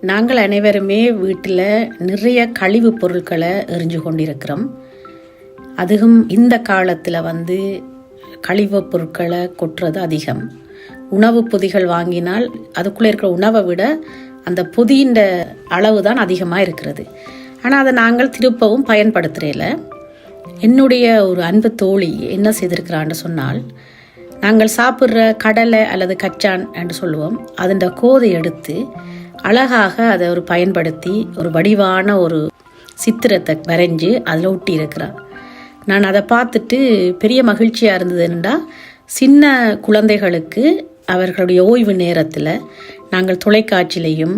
நாங்கள் அனைவருமே வீட்டில் நிறைய கழிவுப் பொருட்களை எரிஞ்சு கொண்டிருக்கிறோம். அதுவும் இந்த காலத்தில் வந்து கழிவுப் பொருட்களை கொட்டுறது அதிகம். உணவு பொதிகள் வாங்கினால் அதுக்குள்ளே இருக்கிற உணவை விட அந்த பொதியின் அளவு தான் அதிகமாக இருக்கிறது. ஆனால் அதை நாங்கள் திருப்பவும் பயன்படுத்துகிறேல என்னுடைய ஒரு அன்பு தோழி என்ன செய்திருக்கிறான்னு சொன்னால் நாங்கள் சாப்பிட்ற கடலை அல்லது கச்சான் என்று சொல்லுவோம். அதன் கோதை எடுத்து அழகாக அதை ஒரு பயன்படுத்தி ஒரு வடிவான ஒரு சித்திரத்தை வரைஞ்சி அதில் ஒட்டி இருக்கிறார் நான் அதை பார்த்துட்டு பெரிய மகிழ்ச்சியாக இருந்தது சின்ன குழந்தைகளுக்கு அவர்களுடைய ஓய்வு நேரத்தில் நாங்கள் தொலைக்காட்சியிலையும்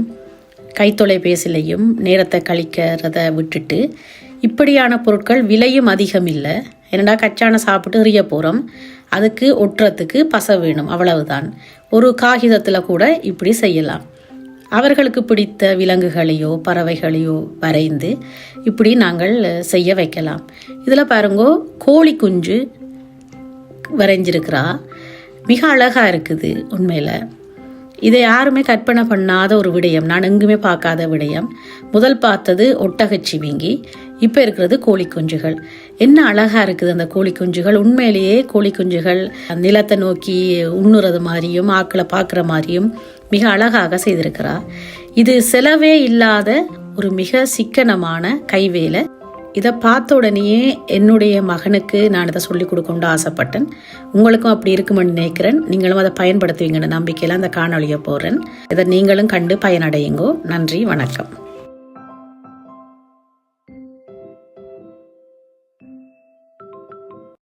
கைத்தொலைபேசிலையும் நேரத்தை கழிக்கிறத விட்டுட்டு இப்படியான பொருட்கள் விலையும் அதிகம் இல்லை. என்னடா கச்சானை சாப்பிட்டு எறிய போகிறோம் அதுக்கு ஒட்டுறதுக்கு பசை வேணும் அவ்வளவுதான். ஒரு காகிதத்தில் கூட இப்படி செய்யலாம். அவர்களுக்கு பிடித்த விலங்குகளையோ பறவைகளையோ வரைந்து இப்படி நாங்கள் செய்ய வைக்கலாம். இதில் பாருங்கோ கோழி குஞ்சு வரைஞ்சிருக்கிறா. மிக அழகாக இருக்குது உண்மையில். இதை யாருமே கற்பனை பண்ணாத ஒரு விடயம் நான் எங்குமே பார்க்காத விடயம். முதல் பார்த்தது ஒட்டகச்சிவிங்கி இப்போ இருக்கிறது கோழி குஞ்சுகள். என்ன அழகாக இருக்குது அந்த கோழி குஞ்சுகள். உண்மையிலேயே கோழி குஞ்சுகள் நிலத்தை நோக்கி உண்ணுறது மாதிரியும் ஆக்களை பார்க்குற மாதிரியும் மிக அழகாக செய்திருக்கிறார் இது செலவே இல்லாத ஒரு மிக சிக்கனமான கைவேலை. இதை பார்த்த உடனேயே என்னுடைய மகனுக்கு நான் இதை சொல்லிக் கொடுக்கணும்னு ஆசைப்பட்டேன். உங்களுக்கும் அப்படி இருக்குமென்னு நினைக்கிறேன். நீங்களும் அதை பயன்படுத்துவீங்கன்னு நம்பிக்கையில் அந்த காணொலியை போடுறேன். இதை நீங்களும் கண்டு பயனடையுங்கோ. நன்றி வணக்கம்.